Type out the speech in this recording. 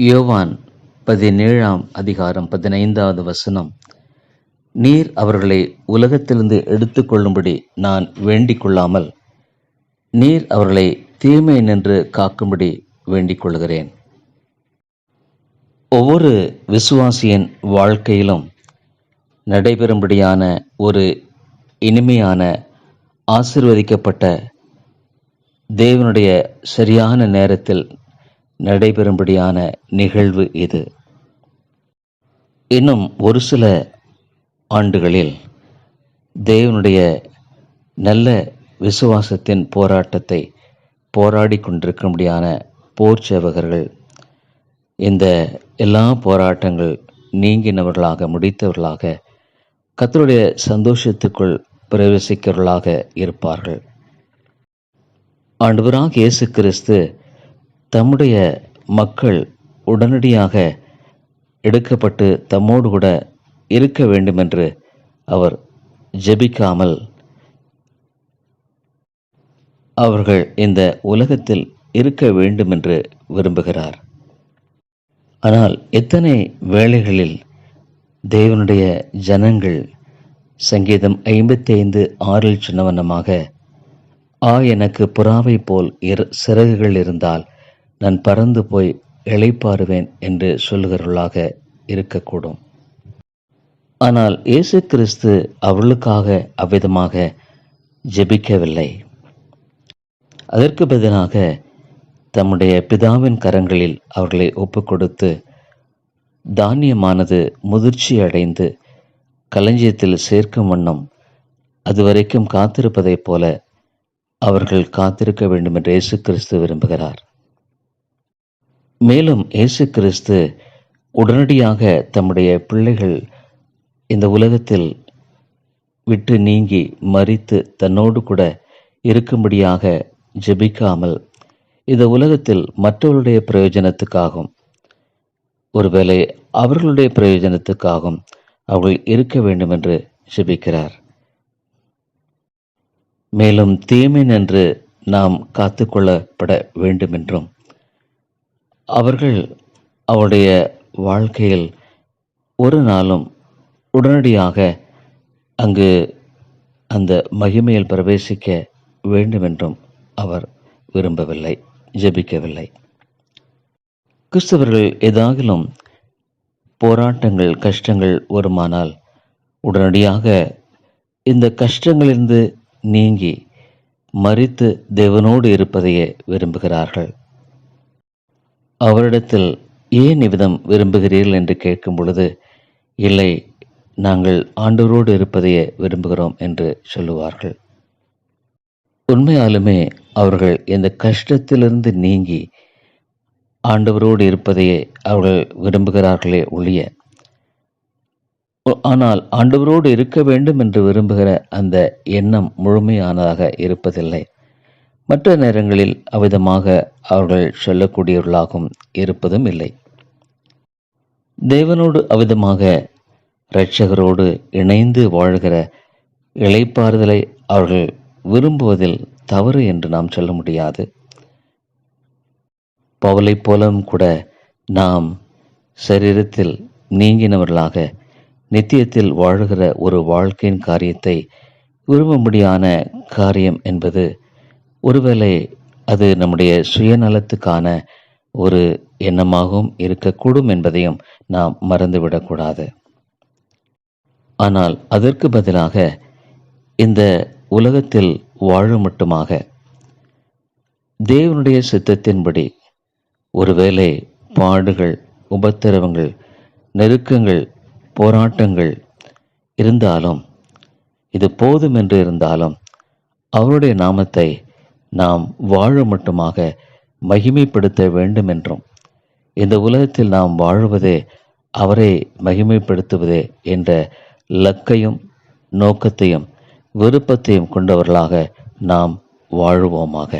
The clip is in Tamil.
யோவான் பதினேழாம் அதிகாரம் பதினைந்தாவது வசனம். நீர் அவர்களை உலகத்திலிருந்து எடுத்துக்கொள்ளும்படி நான் வேண்டிக் கொள்ளாமல் நீர் அவர்களை தீமை நின்று காக்கும்படி வேண்டிக் கொள்கிறேன் ஒவ்வொரு விசுவாசியின் வாழ்க்கையிலும் நடைபெறும்படியான ஒரு இனிமையான ஆசிர்வதிக்கப்பட்ட தேவனுடைய சரியான நேரத்தில் நடைபெறும்படியான நிகழ்வு இது. இன்னும் ஒரு சில ஆண்டுகளில் தேவனுடைய நல்ல விசுவாசத்தின் போராட்டத்தை போராடி கொண்டிருக்கும்படியான போர் சேவகர்கள் இந்த எல்லா போராட்டங்கள் நீங்கினவர்களாக முடித்தவர்களாக கத்தருடைய சந்தோஷத்துக்குள் பிரவேசிக்கிறவர்களாக இருப்பார்கள். ஆண்டவராக இயேசு கிறிஸ்து தம்முடைய மக்கள் உடனடியாக எடுக்கப்பட்டு தம்மோடு கூட இருக்க வேண்டுமென்று அவர் ஜெபிக்காமல் அவர்கள் இந்த உலகத்தில் இருக்க வேண்டுமென்று விரும்புகிறார். ஆனால் எத்தனை வேளைகளில் தேவனுடைய ஜனங்கள் சங்கீதம் ஐம்பத்தி ஐந்து ஆறில் சொன்னவண்ணமாக ஆ எனக்கு புறாவை போல் இரு சிறகுகள் இருந்தால் நான் பறந்து போய் இழைப்பாருவேன் என்று சொல்லுகிறவர்களாக இருக்கக்கூடும். ஆனால் இயேசு கிறிஸ்து அவர்களுக்காக அவ்விதமாக ஜெபிக்கவில்லை. அதற்கு பதிலாக தம்முடைய பிதாவின் கரங்களில் அவர்களை ஒப்புக்கொடுத்து தானியமானது முதிர்ச்சி அடைந்து களஞ்சியத்தில் சேர்க்கும் வண்ணம் அதுவரைக்கும் காத்திருப்பதைப் போல அவர்கள் காத்திருக்க வேண்டும் என்று இயேசு கிறிஸ்து விரும்புகிறார். மேலும் இயேசு கிறிஸ்து உடனடியாக தம்முடைய பிள்ளைகள் இந்த உலகத்தில் விட்டு நீங்கி மறித்து தன்னோடு கூட இருக்கும்படியாக ஜெபிக்காமல் இந்த உலகத்தில் மற்றவர்களுடைய பிரயோஜனத்துக்காகும் ஒருவேளை அவர்களுடைய பிரயோஜனத்துக்காகவும் அவர்கள் இருக்க வேண்டும் என்று ஜெபிக்கிறார். மேலும் தீமை நின்று நாம் காத்துக்கொள்ளப்பட வேண்டும் என்றும் அவர்கள் அவருடைய வாழ்க்கையில் ஒரு நாளும் உடனடியாக அங்கு அந்த மகிமையில் பிரவேசிக்க வேண்டுமென்றும் அவர் விரும்பவில்லை ஜெபிக்கவில்லை. கிறிஸ்தவர்கள் ஏதாகிலும் போராட்டங்கள் கஷ்டங்கள் வருமானால் உடனடியாக இந்த கஷ்டங்களிலிருந்து நீங்கி மறித்து தேவனோடு இருப்பதையே விரும்புகிறார்கள். அவரிடத்தில் ஏன் இவ்விதம் விரும்புகிறீர்கள் என்று கேட்கும் பொழுது இல்லை நாங்கள் ஆண்டவரோடு இருப்பதையே விரும்புகிறோம் என்று சொல்லுவார்கள். உண்மையாலுமே அவர்கள் இந்த கஷ்டத்திலிருந்து நீங்கி ஆண்டவரோடு இருப்பதையே அவர்கள் விரும்புகிறார்களே ஒழிய ஆனால் ஆண்டவரோடு இருக்க வேண்டும் என்று விரும்புகிற அந்த எண்ணம் முழுமையானதாக இருப்பதில்லை. மற்ற நேரங்களில் அவ்விதமாக அவர்கள் சொல்லக்கூடியவர்களாகவும் இருப்பதும் இல்லை. தேவனோடு அவ்விதமாக இரட்சகரோடு இணைந்து வாழ்கிற இளைப்பாறுதலை அவர்கள் விரும்புவதில் தவறு என்று நாம் சொல்ல முடியாது. பவலை போலவும் கூட நாம் சரீரத்தில் நீங்கினவர்களாக நித்தியத்தில் வாழுகிற ஒரு வாழ்க்கையின் காரியத்தை விரும்பும்படியான காரியம் என்பது ஒருவேளை அது நம்முடைய சுயநலத்துக்கான ஒரு எண்ணமாகவும் இருக்கக்கூடும் என்பதையும் நாம் மறந்துவிடக்கூடாது. ஆனால் அதற்கு பதிலாக இந்த உலகத்தில் வாழும் மட்டுமாக தேவனுடைய சித்தத்தின்படி ஒருவேளை பாடுகள் உபத்திரவங்கள் நெருக்கங்கள் போராட்டங்கள் இருந்தாலும் இது போதும் என்று இருந்தாலும் அவருடைய நாமத்தை நாம் வாழ மட்டுமாக மகிமைப்படுத்த வேண்டும் என்றும் இந்த உலகத்தில் நாம் வாழுவதே அவரை மகிமைப்படுத்துவதே என்ற லக்கையும் நோக்கத்தையும் விருப்பத்தையும் கொண்டவர்களாக நாம் வாழுவோமாக.